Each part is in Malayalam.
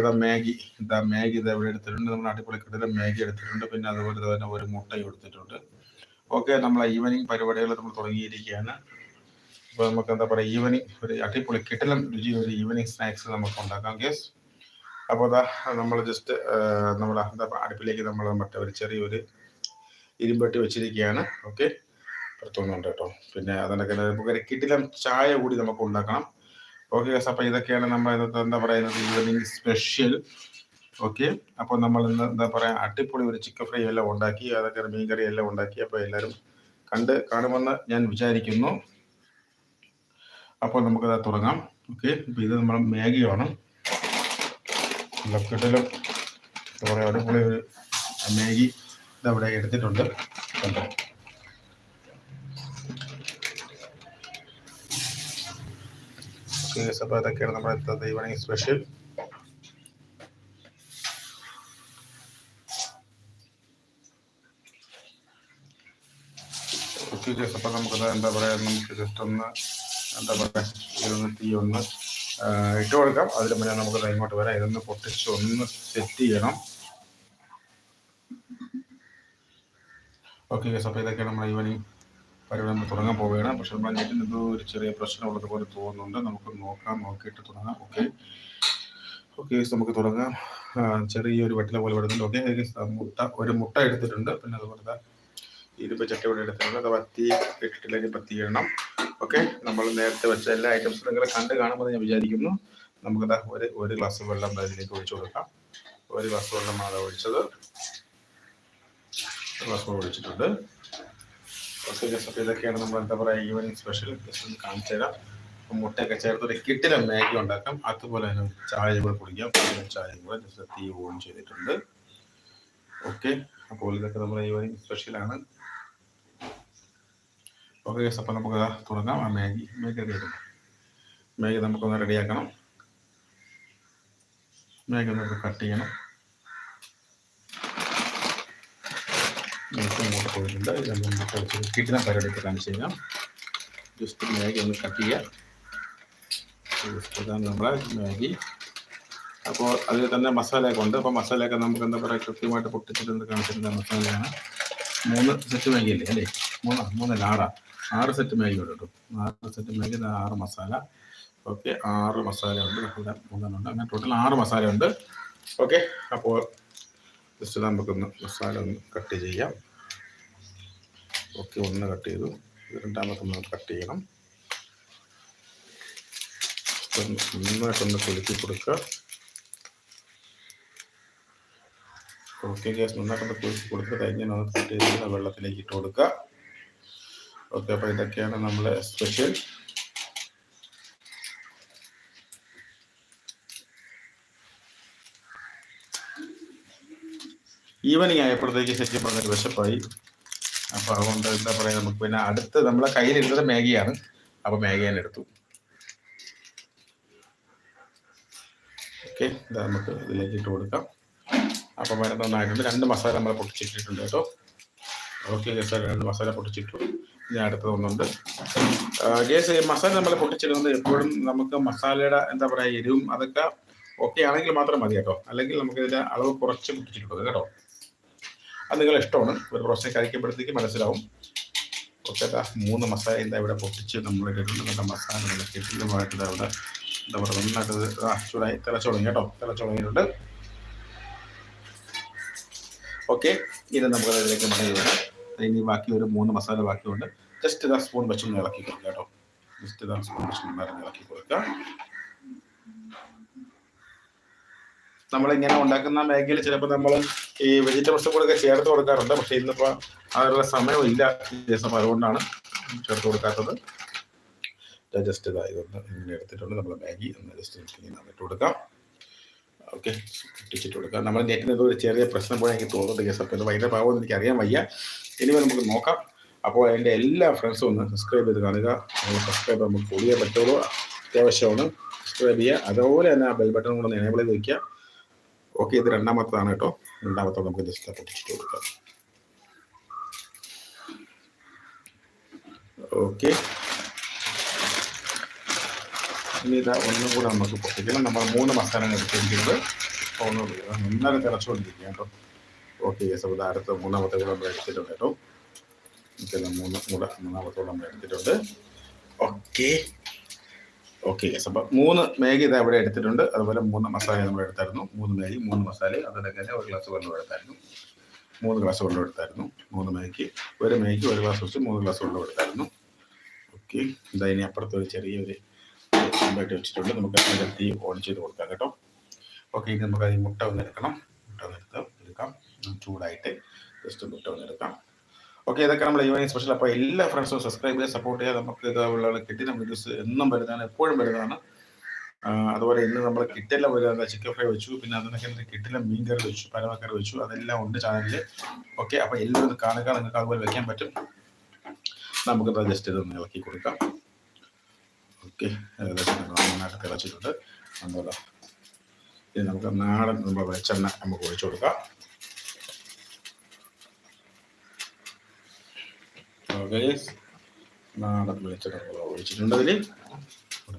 ഇതാ മാഗി എന്താ മാഗി ഇത് ഇവിടെ എടുത്തിട്ടുണ്ട്. നമ്മൾ അടിപൊളി കിടല മാഗി എടുത്തിട്ടുണ്ട്. പിന്നെ അതുപോലെ തന്നെ ഒരു മുട്ടയും എടുത്തിട്ടുണ്ട്. ഓക്കെ നമ്മൾ ഈവനിങ് പരിപാടികൾ നമ്മൾ തുടങ്ങിയിരിക്കുകയാണ്. അപ്പോൾ നമുക്ക് എന്താ പറയുക ഈവനിങ് ഒരു അടിപൊളി കിട്ടലം രുചി ഒരു ഈവനിങ് സ്നാക്സ് നമുക്ക് ഉണ്ടാക്കാം ഗസ് അപ്പോൾ അതാ നമ്മൾ ജസ്റ്റ് നമ്മൾ എന്താ അടുപ്പിലേക്ക് നമ്മൾ മറ്റേ ഒരു ചെറിയൊരു ഇരുമ്പട്ടി വെച്ചിരിക്കുകയാണ്. ഓക്കെ പുറത്തുനിന്നുണ്ട് കേട്ടോ. പിന്നെ അതിനൊക്കെ നമുക്ക് കിട്ടിലം ചായ കൂടി നമുക്ക് ഉണ്ടാക്കണം. ഓക്കെ ഗസ് അപ്പോൾ ഇതൊക്കെയാണ് നമ്മൾ ഇന്നത്തെ എന്താ പറയുന്നത്? ഈവനിങ് സ്പെഷ്യൽ ഓക്കെ അപ്പോൾ നമ്മൾ ഇന്ന് എന്താ പറയുക അടിപൊളി ഒരു ചിക്കൻ ഫ്രൈ എല്ലാം ഉണ്ടാക്കി അതൊക്കെ മീൻ കറി എല്ലാം ഉണ്ടാക്കി. അപ്പോൾ എല്ലാരും കണ്ട് കാണുമെന്ന് ഞാൻ വിചാരിക്കുന്നു. അപ്പോൾ നമുക്കത് തുടങ്ങാം. ഓക്കെ ഇത് നമ്മൾ മാഗിയാണ്. ലൊക്കെട്ടിലും എന്താ പറയുക അടിപൊളി ഒരു മാഗി ഇതവിടെ എടുത്തിട്ടുണ്ട്. കണ്ടോ? ഓക്കെ അപ്പോൾ അതൊക്കെയാണ് നമ്മുടെ ഇന്നത്തെ ഈവനിങ് സ്പെഷ്യൽ ഓക്കെ അപ്പോൾ നമുക്കത് എന്താ പറയുക നമുക്ക് ജസ്റ്റ് ഒന്ന് എന്താ പറയുക ഇതൊന്ന് ഒന്ന് ഇട്ട് കൊടുക്കാം. അതിന് മുന്നേ നമുക്കത് ഇങ്ങോട്ട് വരാം. ഇതൊന്ന് പൊട്ടിച്ച് ഒന്ന് സെറ്റ് ചെയ്യണം. ഓക്കെ അപ്പോൾ ഇതൊക്കെയാണ് നമ്മുടെ ഈവനിങ് പരിപാടി നമ്മൾ തുടങ്ങാൻ പോവുകയാണ്. പക്ഷെ നെറ്റിന് എന്തോ ഒരു ചെറിയ പ്രശ്നമുള്ളത് പോലെ തോന്നുന്നുണ്ട്. നമുക്ക് നോക്കാം നോക്കിയിട്ട് തുടങ്ങാം. ഓക്കെ ഓക്കെ നമുക്ക് തുടങ്ങാം. ചെറിയൊരു വെട്ടില പോലെ വരുന്നുണ്ട്. ഓക്കെ മുട്ട ഒരു മുട്ട എടുത്തിട്ടുണ്ട്. പിന്നെ അതുപോലെ ദാ ഇരുമ്പ് ചട്ടി ഇവിടെ എടുത്തിട്ടുണ്ട്. പത്തി ഇട്ടിട്ടില്ലെങ്കിൽ പത്തി ഇടണം. ഓക്കെ നമ്മൾ നേരത്തെ വെച്ച എല്ലാ ഐറ്റംസും നിങ്ങൾ കണ്ട് കാണുമെന്ന് ഞാൻ വിചാരിക്കുന്നു. നമുക്ക് ദാ ഒരു ഒരു ഗ്ലാസ് വെള്ളം അതിലേക്ക് ഒഴിച്ചു കൊടുക്കാം. ഒരു ഗ്ലാസ് വെള്ളമാണ് ഒഴിച്ചത്. ഒരു ഗ്ലാസ് ഒഴിച്ചിട്ടുണ്ട്. ഓക്കെ ജസ്റ്റ് ഇതൊക്കെയാണ് നമ്മൾ എന്താ പറയുക ഈവനിങ് സ്പെഷ്യൽ ഒന്ന് കാണിച്ചു തരാം. മുട്ടയൊക്കെ ചേർത്ത് ഒരു കിട്ടിലെ മാഗി ഉണ്ടാക്കാം. അതുപോലെ തന്നെ ചായ കൂടെ കുടിക്കാം. പിന്നെ ചായ കൂടെ ജസ്റ്റ് തീ ഓൺ ചെയ്തിട്ടുണ്ട്. ഓക്കെ അപ്പോൾ ഇതൊക്കെ നമ്മുടെ ഈവനിങ് സ്പെഷ്യലാണ് ഓക്കെ ഗസ് അപ്പം നമുക്ക് തുടങ്ങാം. ആ മാഗി മാഗി റെഡി മാഗി നമുക്കൊന്ന് റെഡിയാക്കണം മാഗി നമുക്ക് കട്ട് ചെയ്യണം നമുക്ക് ഇങ്ങോട്ട് പോയിട്ടുണ്ട്. ഇത് നമുക്ക് കുറച്ച് കിട്ടുന്ന പരിപാടി കാണിച്ചു കഴിഞ്ഞാൽ ജസ്റ്റ് മാഗി ഒന്ന് കട്ട് ചെയ്യുക ജസ്റ്റ് നമ്മളെ മാഗി അപ്പോൾ അതിൽ തന്നെ മസാലയൊക്കെ ഉണ്ട്. അപ്പോൾ മസാലയൊക്കെ നമുക്ക് എന്താ പറയുക കൃത്യമായിട്ട് പൊട്ടിച്ചിട്ട് കാണിച്ചിരുന്ന മസാലയാണ് മൂന്ന് സെറ്റ് മാഗി അല്ലേ? അല്ലേ? മൂന്നാ മൂന്നല്ല ആറാ. ആറ് സെറ്റ് മാഗി ഉണ്ട് കേട്ടോ ആറ് സെറ്റ് മാഗി ആറ് മസാല ഓക്കെ ആറ് മസാല ഉണ്ട്. ഇവിടെ മൂന്നെണ്ണം ഉണ്ട്. അങ്ങനെ ടോട്ടൽ ആറ് മസാല ഉണ്ട്. ഓക്കെ അപ്പോൾ ജസ്റ്റ് നമുക്കൊന്ന് മസാല ഒന്ന് കട്ട് ചെയ്യാം. ഓക്കെ ഒന്ന് കട്ട് ചെയ്തു. രണ്ടാമത്തെ നമ്മൾ കട്ട് ചെയ്യണം. നന്നായിട്ടൊന്ന് കുലുക്കി കൊടുക്കുക. ഓക്കെ ഗ്യാസ് നന്നായിട്ടൊന്ന് കുലുക്കി കൊടുക്കുക കഴിഞ്ഞ് നമ്മൾ കട്ട് ചെയ്ത് വെള്ളത്തിലേക്ക് ഇട്ട് കൊടുക്കുക. ഓക്കെ അപ്പോൾ ഇതൊക്കെയാണ് നമ്മളെ സ്പെഷ്യൽ ഈവനിങ് ആയപ്പോഴത്തേക്ക് ശരിക്കും പറഞ്ഞൊരു വിശപ്പായി. അപ്പോൾ അതുകൊണ്ട് എന്താ പറയുക നമുക്ക് പിന്നെ അടുത്ത് നമ്മളെ കയ്യിലിരുന്നത് മാഗിയാണ്. അപ്പോൾ മാഗി ഞാൻ എടുത്തു. ഓക്കെ ഇതാ നമുക്ക് ഇതിലേക്ക് ഇട്ട് കൊടുക്കാം. അപ്പോൾ വേറെ നന്നായിട്ടുണ്ട് രണ്ട് മസാല നമ്മൾ പൊട്ടിച്ചിട്ടിട്ടുണ്ട് കേട്ടോ. ഓക്കെ സാർ രണ്ട് മസാല പൊട്ടിച്ചിട്ടു. ഞാൻ അടുത്തത് ഒന്നുണ്ട്. ഗേസ് മസാല നമ്മൾ പൊട്ടിച്ചിടുന്നത് എപ്പോഴും നമുക്ക് മസാലയുടെ എന്താ പറയുക എരിവും അതൊക്കെ ഓക്കെ ആണെങ്കിൽ മാത്രം മതി കേട്ടോ. അല്ലെങ്കിൽ നമുക്ക് ഇതിന്റെ അളവ് കുറച്ച് പൊട്ടിച്ചിട്ടുണ്ട് കേട്ടോ. അത് നിങ്ങൾ ഇഷ്ടമാണ്. ഒരു പ്രാവശ്യം കഴിക്കുമ്പോഴത്തേക്ക് മനസ്സിലാവും. ദാ മൂന്ന് മസാല എന്താ ഇവിടെ പൊട്ടിച്ച് നമ്മൾ ഇട്ടിട്ടുണ്ട്. നല്ല മസാല നല്ല കെട്ടിലുമായിട്ട് ഇവിടെ എന്താ പറയുക നന്നായിട്ട് ഇത് ആ ചൂടായി. തിളച്ചു തുടങ്ങി കേട്ടോ. തിളച്ചു തുടങ്ങിയിട്ടുണ്ട് ഓക്കെ ഇത് നമുക്ക് അതിലേക്ക് മടങ്ങി വരാം. ഇനി ബാക്കി ഒരു മൂന്ന് മസാല ബാക്കിയുണ്ട്. ജസ്റ്റ് ഇതാ സ്പൂൺ വെച്ചൊന്ന് ഇളക്കി കൊടുക്കുക കേട്ടോ. ജസ്റ്റ് ഇതാ സ്പൂൺ വെച്ചൊന്ന് ഇളക്കി കൊടുക്കുക നമ്മളിങ്ങനെ ഉണ്ടാക്കുന്ന മാഗിയിൽ ചിലപ്പോൾ നമ്മൾ ഈ വെജിറ്റബിൾസ് കൂടെ ചേർത്ത് കൊടുക്കാറുണ്ട്. പക്ഷേ ഇന്നിപ്പോൾ അതിനുള്ള സമയമില്ല ദിവസം അതുകൊണ്ടാണ് ചേർത്ത് കൊടുക്കാത്തത്. ജസ്റ്റ് ഇതായതുകൊണ്ട് ഇങ്ങനെ എടുത്തിട്ടുണ്ട്. നമ്മൾ മാഗി ഒന്ന് ജസ്റ്റ് ഇങ്ങനെ ഇട്ട് കൊടുക്കാം. ഓക്കെ ഇട്ടിച്ചിട്ട് കൊടുക്കാം. നമ്മൾ നെറ്റിന് ഒരു ചെറിയ പ്രശ്നം പോലെ എനിക്ക് തോന്നുന്നുണ്ട് കേസ് അപ്പോൾ ഇത് ഭയങ്കര പാവമെന്ന് എനിക്ക് അറിയാൻ വയ്യ. ഇനി നമുക്ക് നോക്കാം. അപ്പോൾ എന്റെ എല്ലാ ഫ്രണ്ട്സും ഒന്ന് സബ്സ്ക്രൈബ് ചെയ്ത് കാണുക. സബ്സ്ക്രൈബ് നമുക്ക് കൂടിയേ പറ്റുള്ളൂ. അത്യാവശ്യമാണ്. സബ്സ്ക്രൈബ് ചെയ്യുക. അതുപോലെ തന്നെ ആ ബെൽ ബട്ടൺ കൂടെ ഒന്ന് എനേബിൾ ചെയ്ത് വയ്ക്കുക ഓക്കെ ഇത് രണ്ടാമത്തതാണ് കേട്ടോ. രണ്ടാമത്തെ നമുക്ക് ജസ്റ്റ് പൊട്ടിച്ചിട്ട് കൊടുക്കാം. ഓക്കെ. ഇനി ഇതാ ഒന്നും കൂടെ നമുക്ക് പൊട്ടിക്കണം. നമ്മൾ മൂന്ന് മസാല എടുത്തിരിക്കുന്നത്. ഒന്ന് നന്നായി തിളച്ചുകൊണ്ടിരിക്കുക കേട്ടോ. Okay yes. അപ്പോൾ അടുത്ത മൂന്നാമത്തെ കൂടെ നമ്മൾ എടുത്തിട്ടുണ്ട് കേട്ടോ. മൂന്ന് കൂടെ മൂന്നാമത്തെ കൂടെ നമ്മൾ എടുത്തിട്ടുണ്ട്. ഓക്കെ. ഓക്കെ യെസ് അപ്പോൾ മൂന്ന് മാഗി ഇത് അവിടെ എടുത്തിട്ടുണ്ട്. അതുപോലെ മൂന്ന് മസാല നമ്മൾ എടുത്തായിരുന്നു. മൂന്ന് മാഗി മൂന്ന് മസാല. അതിലൊക്കെ തന്നെ ഒരു ഗ്ലാസ് വെള്ളം എടുത്തായിരുന്നു. മൂന്ന് ഗ്ലാസ് വെള്ളം എടുത്തായിരുന്നു. മൂന്ന് മാഗിക്ക് ഒരു മാഗിക്ക് ഒരു ഗ്ലാസ് വെച്ച് മൂന്ന് ഗ്ലാസ് വെള്ളം എടുത്തായിരുന്നു. ഓക്കെ ഇനി അപ്പുറത്ത് ഒരു ചെറിയൊരു ചെമ്പായിട്ട് വെച്ചിട്ടുണ്ട്. നമുക്ക് അതിന്റെ തീ ഓൺ ചെയ്ത് കൊടുക്കാം കേട്ടോ. ഓക്കെ ഇനി നമുക്ക് അതിൽ മുട്ട ഒന്ന് എടുക്കണം. മുട്ട ഒന്ന് എടുത്ത് എടുക്കാം. ചൂടായിട്ട് ജസ്റ്റ് മുട്ട ഒന്ന് എടുക്കാം. ഓക്കെ ഇതൊക്കെ നമ്മൾ ഈവനിങ് സ്പെഷ്യൽ അപ്പോൾ എല്ലാ ഫ്രണ്ട്സും സബ്സ്ക്രൈബ് ചെയ്ത് സപ്പോർട്ട് ചെയ്യുക നമുക്ക് ഇതുള്ള കിട്ടിയ വീഡിയോസ് എന്നും വരുന്നതാണ് എപ്പോഴും വരുന്നതാണ്. അതുപോലെ ഇന്ന് നമ്മൾ കിട്ടില്ല വരുന്നത് ചിക്കൻ ഫ്രൈ വെച്ചു പിന്നെ അതിനൊക്കെ കിട്ടില്ല മീൻ കറി വെച്ചു പരമക്കറി വെച്ചു അതെല്ലാം ഉണ്ട് ചാനലിൽ ഓക്കെ അപ്പോൾ എല്ലാവരും കാണുക നിങ്ങൾക്ക് അതുപോലെ വെക്കാൻ പറ്റും. നമുക്ക് ജസ്റ്റ് ഇതൊന്ന് ഇളക്കി കൊടുക്കാം. ഓക്കെ ഏകദേശം നമ്മൾ നന്നായിട്ട് തിളച്ചിട്ടുണ്ട്. അതുപോലെ ഇനി നമുക്ക് നാടൻ നമ്മൾ വെളിച്ചെണ്ണ നമുക്ക് ഒഴിച്ചു കൊടുക്കാം. നാടൻ വെളിച്ചെണ്ണ ഒഴിച്ചിട്ടുണ്ട് അതിൽ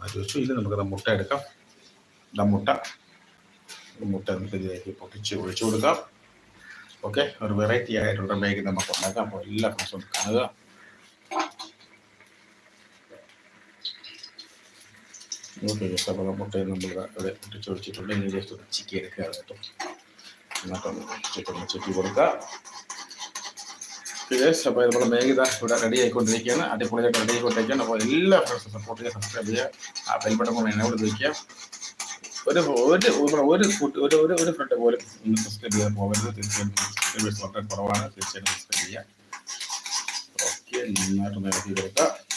മാറ്റി വെച്ചു. ഇനി നമുക്ക് മുട്ട എടുക്കാം. ഇതാ മുട്ട. മുട്ട നമുക്ക് ഇതിലേക്ക് പൊട്ടിച്ച് ഒഴിച്ചു കൊടുക്കാം. ഓക്കെ ഒരു വെറൈറ്റി ആയിട്ടുള്ള ബേക്ക് നമുക്ക് ഉണ്ടാക്കാം. അപ്പോൾ എല്ലാ ഫ്രണ്ട്സും കാണുക. ഓക്കെ ജസ്റ്റ് അപ്പോൾ മുട്ടയെ നമ്മൾ ഇവിടെ പൊട്ടിച്ച് ഒഴിച്ചിട്ടുണ്ട്. ഇനി ജസ്റ്റ് ഒന്ന് ചിക്കി എടുക്കുക കേട്ടോ. എന്നിട്ടൊന്ന് ചിക്കൻ ചിക്കി കൊടുക്കുക. യെസ് അപ്പോൾ നമ്മൾ മേഘിത ഇവിടെ റെഡി ആയിക്കൊണ്ടിരിക്കുകയാണ്. അടിപൊളിയായിട്ട് റെഡി ആയിക്കൊണ്ടിരിക്കുകയാണ്. അപ്പോൾ എല്ലാ ഫ്രണ്ട്സും സപ്പോർട്ട് ചെയ്യുക സബ്സ്ക്രൈബ് ചെയ്യുക. ആ ബെൽബട്ടൺ കൊണ്ട് എന്നെ കൂടെ വിളിക്കുക. ഒരു ഒരു ഒരു ഒരു ഒരു ഒരു ഫ്രണ്ട് പോലും ഒന്ന് സബ്സ്ക്രൈബ് ചെയ്യാൻ പോകരുത്. തീർച്ചയായും സബ്സ്ക്രൈബേഴ്സ് വളരെ കുറവാണ്. തീർച്ചയായും സബ്സ്ക്രൈബ് ചെയ്യുക. ഓക്കെ നന്നായിട്ടൊന്ന് ഇറക്കി കൊടുക്കുക.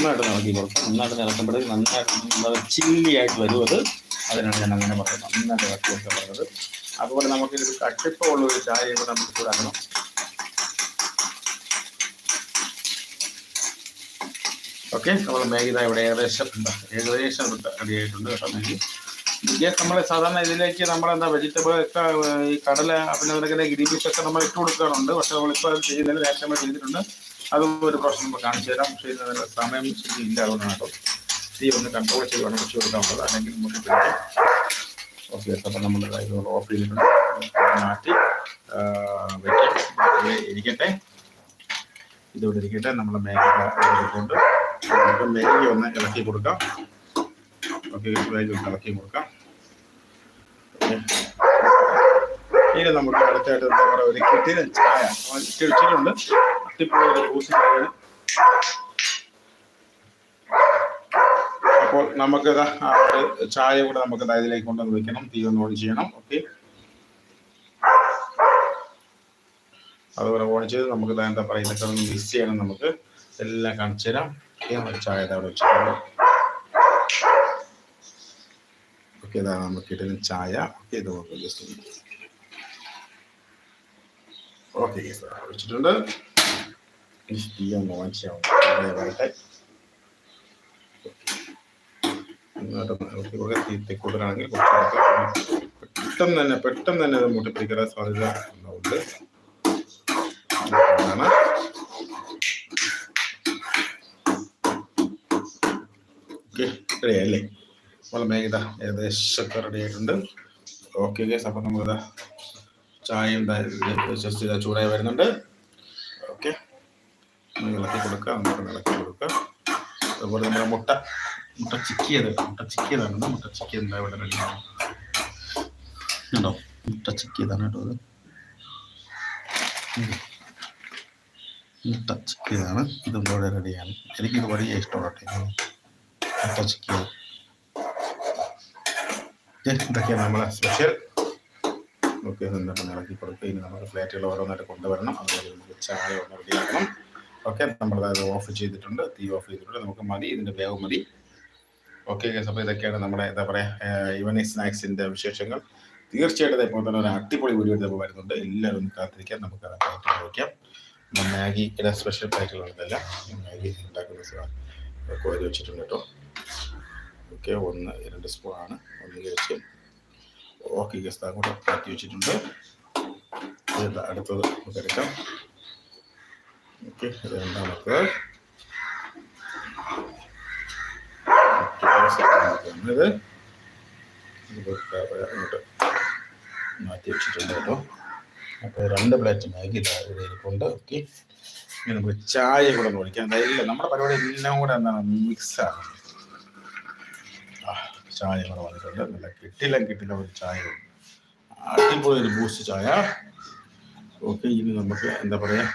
നന്നായിട്ട് നടക്കി കൊടുക്കും. നന്നായിട്ട് ഇളക്കുമ്പോഴേക്ക് നന്നായിട്ട് ചില്ലി ആയിട്ട് വരും അത്. അതിനാണ് ഞാൻ അങ്ങനെ പറയുന്നത് നന്നായിട്ട് നടത്തി കൊടുക്കാൻ പറയുന്നത് അതുപോലെ നമുക്ക് ഇത് കട്ടിപ്പമുള്ള ഒരു ചായ കൂടെ നമുക്ക് ചൂടാക്കണം. ഓക്കെ നമ്മൾ മേഘിത ഇവിടെ ഏകദേശം എന്താ ഏകദേശം റെഡി ആയിട്ടുണ്ട് കേട്ടോ മേഘി യെസ് നമ്മൾ സാധാരണ ഇതിലേക്ക് നമ്മളെന്താ വെജിറ്റബിൾ ഒക്കെ ഈ കടല പിന്നെ അതിനൊക്കെ ഗ്രീൻ പീസ് ഒക്കെ നമ്മൾ ഇട്ട് കൊടുക്കാറുണ്ട്. പക്ഷെ നമ്മളിപ്പോൾ ചെയ്യുന്നതിന് നേരത്തെ നമ്മൾ ചെയ്തിട്ടുണ്ട്. അതും ഒരു പ്രാവശ്യം നമുക്ക് കാണിച്ചു തരാം. പക്ഷേ ഇന്ന് സമയം ശരി ഇല്ല അതുകൊണ്ടാണ് കേട്ടോ. തീ ഒന്ന് കൺട്രോൾ ചെയ്ത് വേണം വെച്ച് കൊടുക്കാനുള്ളത് അല്ലെങ്കിൽ നമുക്ക് ഓക്കെ അപ്പം നമ്മൾ ഓഫ് ചെയ്തിട്ടുണ്ട് മാറ്റി വെക്കാം. ഇരിക്കട്ടെ. ഇതോടെ ഇരിക്കട്ടെ. നമ്മൾ മേഘ കൊണ്ട് നമുക്ക് മേഘ ഒന്ന് ഇളക്കി കൊടുക്കാം. ഓക്കെ മേഘ ഒന്ന് ഇളക്കി കൊടുക്കാം. ഇനി നമുക്ക് അടുത്തായിട്ട് നമ്മുടെ ഒരു കിട്ടിയ ചായ. ഇട്ട് വെച്ചിട്ടുണ്ട് ജ്യൂസ് ചായയാണ് അപ്പോൾ നമുക്ക് ചായ കൂടെ നമുക്ക് ഇതിലേക്ക് കൊണ്ടുവന്ന് വെക്കണം. തീ ഒന്ന് ഓൺ ചെയ്യണം. ഓക്കെ. അതുപോലെ ഓൺ ചെയ്ത് നമുക്ക് എന്താ പറയുക ഇതൊക്കെ മിക്സ് ചെയ്യണം നമുക്ക്. എല്ലാം കാണിച്ചു തരാം. ചായ അവിടെ വെച്ചിട്ടുണ്ട്. ഓക്കെ ഇതാ നമുക്ക് ഇട്ടിന് ചായ. ഓക്കെ ഇത് ഓക്കെ വെച്ചിട്ടുണ്ട്. ഇനി തീ ഒന്ന് ചെയ്യാം വരട്ടെ നന്നായിട്ട് ഇളക്കി കൊടുക്കുക. തീ തീ കൂടുതലാണെങ്കിൽ കുറച്ച് പെട്ടെന്ന് തന്നെ പെട്ടെന്ന് തന്നെ അത് മുട്ടിപ്പിടിക്കാൻ സാധ്യത ഉണ്ട് അതാണ് ഓക്കെ റെഡിയല്ലേ നമ്മൾ മേഘത ഏകദേശമൊക്കെ റെഡി ആയിട്ടുണ്ട് ഓക്കെ ഗേസ് അപ്പം നമുക്കിതാ ചായയും ചൂടായി വരുന്നുണ്ട് ഇളക്കി കൊടുക്കുക അങ്ങോട്ട് ഇളക്കി കൊടുക്കുക അതുപോലെ നമ്മുടെ മുട്ട മുട്ട ചിക്കിയത് മുട്ട ചിക്കിയതാണ് മുട്ട ചിക്കിയത് എന്താ ഉണ്ടോ മുട്ട ചിക്കിയതാണ് കേട്ടോ അത്. മുട്ട ചിക്കിയതാണ് ഇതും കൂടെ റെഡിയാണ് എനിക്കിത് വലിയ ഇഷ്ടമാണ് മുട്ട ചിക്കിയത്. ഇതൊക്കെയാണ് നമ്മളെ സ്പെഷ്യൽ എന്നിട്ട് ഇളക്കി കൊടുക്കുക? ഇനി നമുക്ക് പ്ലേറ്റുകൾ ഓരോന്നായിട്ട് കൊണ്ടുവരണം. അതുപോലെ നമുക്ക് ചായ ഒന്ന് റെഡിയാക്കണം ഓക്കെ നമ്മൾ അത് ഓഫ് ചെയ്തിട്ടുണ്ട്. തീ ഓഫ് ചെയ്തിട്ടുണ്ട്. നമുക്ക് മതി. ഇതിന്റെ വേവ് മതി. ഓക്കെ അപ്പോൾ ഇതൊക്കെയാണ് നമ്മുടെ എന്താ പറയുക ഈവനിങ് സ്നാക്സിന്റെ വിശേഷങ്ങൾ. തീർച്ചയായിട്ടും ഇപ്പോൾ തന്നെ ഒരു അടിപൊളി വീഡിയോ ഇപ്പോൾ വരുന്നുണ്ട്. എല്ലാവരും കാത്തിരിക്കാം. നമുക്ക് അത് മാഗി മാഗിയുടെ സ്പെഷ്യൽ പാക്കുകളാണിതെല്ലാം മാഗി ഉണ്ടാക്കുന്ന കോരി വെച്ചിട്ടുണ്ട് കേട്ടോ. ഓക്കെ ഒന്ന് രണ്ട് സ്പൂൺ ആണ്. ഒന്ന് വെച്ച്. ഓക്കെ ഗസ് അങ്ങോട്ട് മാറ്റി വെച്ചിട്ടുണ്ട്. അടുത്തത്. നമുക്ക് എടുക്കാം. ഓക്കെ ഇത് രണ്ടാമത്തെ ഇത് അങ്ങോട്ട് മാറ്റി വെച്ചിട്ടുണ്ട് കേട്ടോ. അപ്പോൾ രണ്ട് പ്ലേറ്റ് മാഗി ഇവിടെ ഇരിപ്പുണ്ട്. ഓക്കെ. ഇനി നമുക്ക് ചായ കൂടെ ഒന്ന് കുടിക്കാം അതായത് നമ്മുടെ പരിപാടി എല്ലാം കൂടെ എന്താണ്? മിക്സാണ് ചായ കൂടെ വന്നിട്ടുണ്ട്. നല്ല കിട്ടില്ല കിട്ടില്ല ഒരു ചായ. അടിപൊളി ഒരു ബൂസ്റ്റ് ചായ. ഓക്കെ ഇനി നമുക്ക് എന്താ പറയുക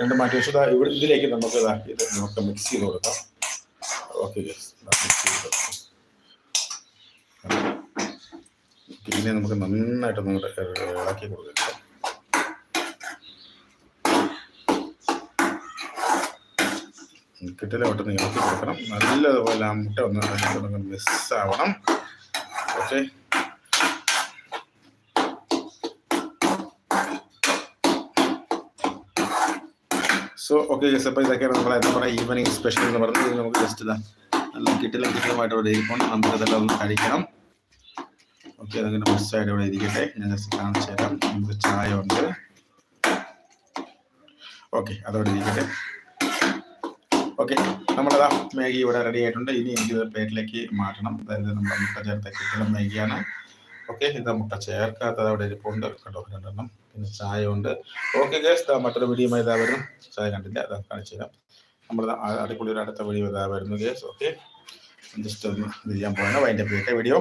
രണ്ട് മാറ്റി വെച്ചു ഇവിടെ ഇതിലേക്ക് നമുക്ക് ഇതാക്കിയത് ഇത് നമുക്ക് മിക്സ് ചെയ്ത് കൊടുക്കാം. ഓക്കെ മിക്സ് ചെയ്ത് കൊടുക്കാം. നമുക്ക് നന്നായിട്ട് നമ്മുടെ ഇളക്കി കൊടുക്കാം. കിട്ടില്ല ഒട്ടൊന്ന് ഇളക്കി കൊടുക്കണം. നല്ലതുപോലെ ആ മുട്ട ഒന്ന് മിസ്സാവണം ഓക്കെ സോ ഓക്കെ ജസ്റ്റ് അപ്പോൾ ഇതൊക്കെയാണ് നമ്മളെ നമ്മുടെ ഈവനിങ് സ്പെഷ്യൽ എന്ന് പറഞ്ഞത്. നമുക്ക് ജസ്റ്റ് ഇതാ നല്ല കിട്ടിലും കിട്ടിലുമായിട്ട് ഇവിടെ ഇരിക്കണം നമുക്ക് ഇതെല്ലാം ഒന്ന് കഴിക്കണം. ഓക്കെ അതങ്ങനെ മിസ്സായിട്ട് ഇവിടെ ഇരിക്കട്ടെ. ഞാൻ ജസ്റ്റ് കാണിച്ചു തരാം. നമുക്ക് ചായ ഉണ്ട്. ഓക്കെ അതവിടെ ഇരിക്കട്ടെ. ഓക്കെ നമ്മളതാ മാഗി ഇവിടെ റെഡി ആയിട്ടുണ്ട്. ഇനി എനിക്ക് പ്ലേറ്റിലേക്ക് മാറ്റണം. അതായത് നമ്മുടെ മുട്ട ചേർത്ത കിട്ടണം മാഗിയാണ്. ഓക്കെ ഇത് മുട്ട ചേർക്കാത്തത് അവിടെ ഇരിപ്പുണ്ട്. കണ്ടോ? രണ്ടെണ്ണം. പിന്നെ ചായ ഉണ്ട് ഓക്കെ ഗേസ് മറ്റൊരു വീഡിയോ ഇതാ വരും. ചായ കണ്ടില്ല അതാ കാണിച്ചു തരാം. നമ്മൾ അടിപൊളി ഒരു അടുത്ത വീഡിയോ ഇതാ വരുന്നു ഗേസ് ഓക്കെ ജസ്റ്റ് ഒന്ന് ഇത് ചെയ്യാൻ പോകണം അതിന്റെ വീഡിയോ